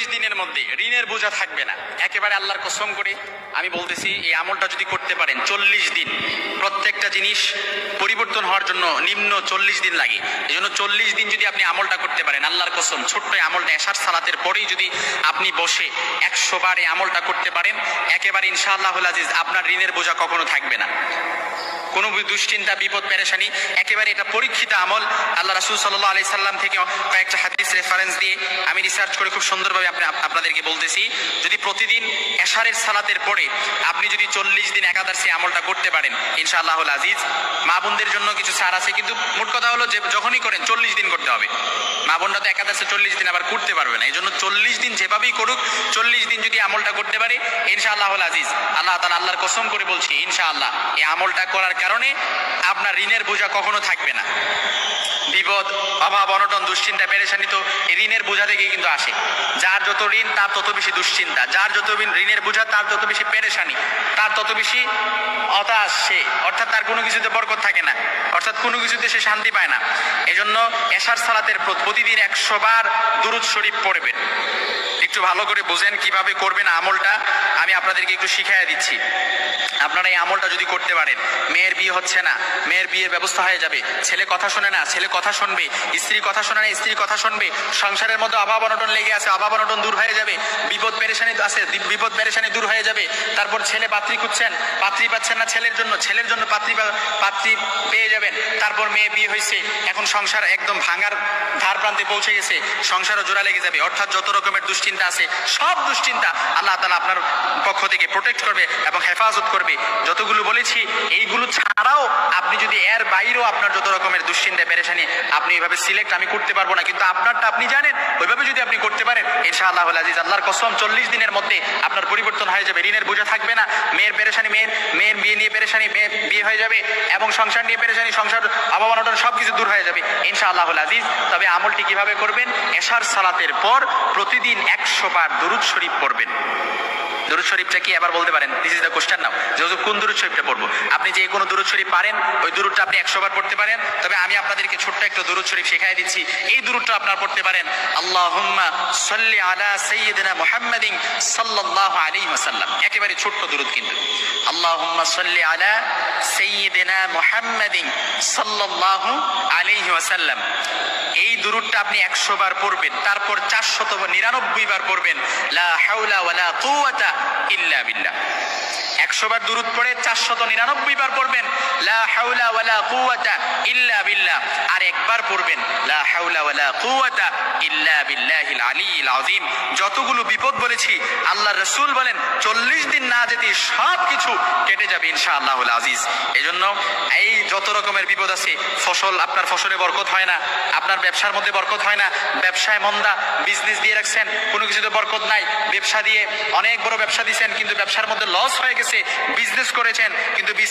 চল্লিশ দিনের মধ্যে ঋণের বোঝা থাকবে না। একেবারে আল্লাহর কসম করে আমি বলতেছি, এই আমলটা যদি করতে পারেন, চল্লিশ দিন। প্রত্যেকটা জিনিস পরিবর্তন হওয়ার জন্য নিম্ন চল্লিশ দিন লাগে। এই জন্য চল্লিশ দিন যদি আপনি আমলটা করতে পারেন, আল্লাহর কসম, ছোট্ট আমলটা এশার সালাতের পরেই যদি আপনি বসে একশো বার এই আমলটা করতে পারেন, একেবারে ইনশাআল্লাহ আপনার ঋণের বোঝা কখনো থাকবে না। কোনো দুশ্চিন্তা, বিপদ, পেরেশানি, একেবারে এটা পরীক্ষিত আমল। আল্লাহ রাসুল সাল্লাহ আলি সাল্লাম থেকে কয়েকটা হাদিস রেফারেন্স দিয়ে আমি রিসার্চ করে খুব সুন্দরভাবে আপনি আপনাদেরকে বলতেছি। যদি প্রতিদিন এশারের সালাতের পরে আপনি যদি চল্লিশ দিন একাদশে আমলটা করতে পারেন ইনশাআল্লাহ আজিজ। মা বোনদের জন্য কিছু সার আছে, কিন্তু মোট কথা হলো যে যখনই করেন, চল্লিশ দিন করতে হবে। মা বোনরা তো একাদশে চল্লিশ দিন আবার করতে পারবে না। এই জন্য চল্লিশ দিন যেভাবেই করুক, চল্লিশ দিন যদি আমলটা করতে পারে ইনশাআল্লাহ আজিজ। আল্লাহ তালা আল্লাহর কসম করে বলছি, ইনশাআল্লাহ, এই আমলটা করার কারণে আপনার ঋণের বোঝা কখনো থাকবে না। বিপদ, অভাব, অনটন, দুশ্চিন্তা, পেরেশানি তো ঋণের বোঝা থেকেই কিন্তু আসে। যার যত ঋণ, তার তত বেশি দুশ্চিন্তা। যার যত ঋণ- ঋণের বোঝা, তার তত বেশি পেরেশানি। তার তত বেশি হতাশ সে। অর্থাৎ তার কোনো কিছুতে বরকত থাকে না। অর্থাৎ কোনো কিছুতে সে শান্তি পায় না। এজন্য এশার সালাতের প্রতিদিন একশো বার শরীফ পড়বেন। একটু ভালো করে বোঝেন কীভাবে করবেন আমলটা, আমি আপনাদেরকে একটু শিখাইয়া দিচ্ছি। আপনারা এই আমলটা যদি করতে পারেন, মেয়ের বিয়ে হচ্ছে না, মেয়ের বিয়ের ব্যবস্থা হয়ে যাবে, ছেলে কথা শোনে না, ছেলে কথা শুনবে, স্ত্রী কথা শোনে না, স্ত্রী কথা শুনবে, সংসারের মধ্যে অভাব অনটন লেগে আছে, অভাব অনটন দূর হয়ে যাবে, বিপদ পেরেশানি আছে বিপদ পেরেশানি দূর হয়ে যাবে, তারপর ছেলে পাত্রী খুঁজছেন, পাত্রী পাচ্ছেন না ছেলের জন্য ছেলের জন্য পাত্রী পাত্রী পেয়ে যাবেন, তারপর মেয়ে বিয়ে হয়েছে, এখন সংসার একদম ভাঙার ধার প্রান্তে পৌঁছে গেছে, সংসারও জোড়া লেগে যাবে, অর্থাৎ যত রকমের দুশ্চিন্তা আছে, সব দুশ্চিন্তা আল্লাহ তালা আপনার পক্ষ থেকে প্রোটেক্ট করবে এবং হেফাজত করবে। যতগুলো বলেছি, এইগুলো ছাড়াও আপনি যদি এর বাইরেও আপনার যত রকমের দুশ্চিন্তা, পেরেশানি, আপনি এভাবে সিলেক্ট আমি করতে পারব না, কিন্তু আপনারটা আপনি জানেন, ওইভাবে যদি আপনি করতে পারেন, ইনশাআল্লাহ আজিজ, আল্লাহর কসম, চল্লিশ দিনের মধ্যে আপনার পরিবর্তন হয়ে যাবে, ঋণের বোঝা থাকবে না, মেয়ের পেরেশানি, মেয়ের মেয়ের বিয়ে নিয়ে পেরেশানি বিয়ে হয়ে যাবে, এবং সংসার নিয়ে পেরেশানি, সংসার অভাবনটন সব কিছু দূর হয়ে যাবে, ইনশাআল্লাহ আজিজ। তবে আমলটি কীভাবে করবেন? এশার সালাতের পর প্রতিদিন একশো বার দরুদ শরীফ পড়বেন। দরুদ শরীফটা কি আবার বলতে পারেন? This is the question now যেহেতু কোন দরুদ শরীফটা পড়ব? আপনি যে কোনো দরুদ শরীফ পারেন, ওই দরুদটা আপনি একশো বার পড়তে পারেন। তবে আমি আপনাদেরকে ছোট্ট একটা দরুদ শরীফ শেখাই দিচ্ছি। এই দরুদটা আপনার পড়তে পারেন। আল্লাহুম্মা সাল্লি আলা সাইয়্যিদিনা মুহাম্মাদিন সাল্লাল্লাহু আলাইহি ওয়াসাল্লাম। একেবারে ছোট্ট দরুদ কিন্তু। আল্লাহুম্মা সাল্লি আলা সাইয়্যিদিনা মুহাম্মাদিন ওয়াসাল্লাম। এই দুরুদটা আপনি একশো বার পড়বেন, তারপর বার পড়বেন, লা ওয়ালা ইল্লা বিল্লাহ। একশো বার পড়ে, চারশত নিরানব্বই বার পড়বেন, লা ওয়ালা ইল্লা বিল্লাহ। আর একবার পড়বেন, লা হাওলা ওয়ালা কুওয়াতা ইল্লা বিল্লাহিল আলিয়্যিল আযীম। যতগুলো বিপদ বলেছি, আল্লাহর রাসূল বলেন, চল্লিশ না যেতে সব কিছু কেটে যাবে ইনশা আল্লাহ আজিজ। এই জন্য এই যত রকমের বিপদ আছে, ফসল আপনার ফসলে বরকত হয় না, আপনার ব্যবসার মধ্যে বরকত হয় না, ব্যবসায় মন্দা বিজনেস দিয়ে রাখছেন, কোনো কিছুতে বরকত নাই, ব্যবসা দিয়ে অনেক বড় ব্যবসা দিয়েছেন কিন্তু ব্যবসার মধ্যে লস হয়ে গেছে বিজনেস করেছেন, কিন্তু বিজনেস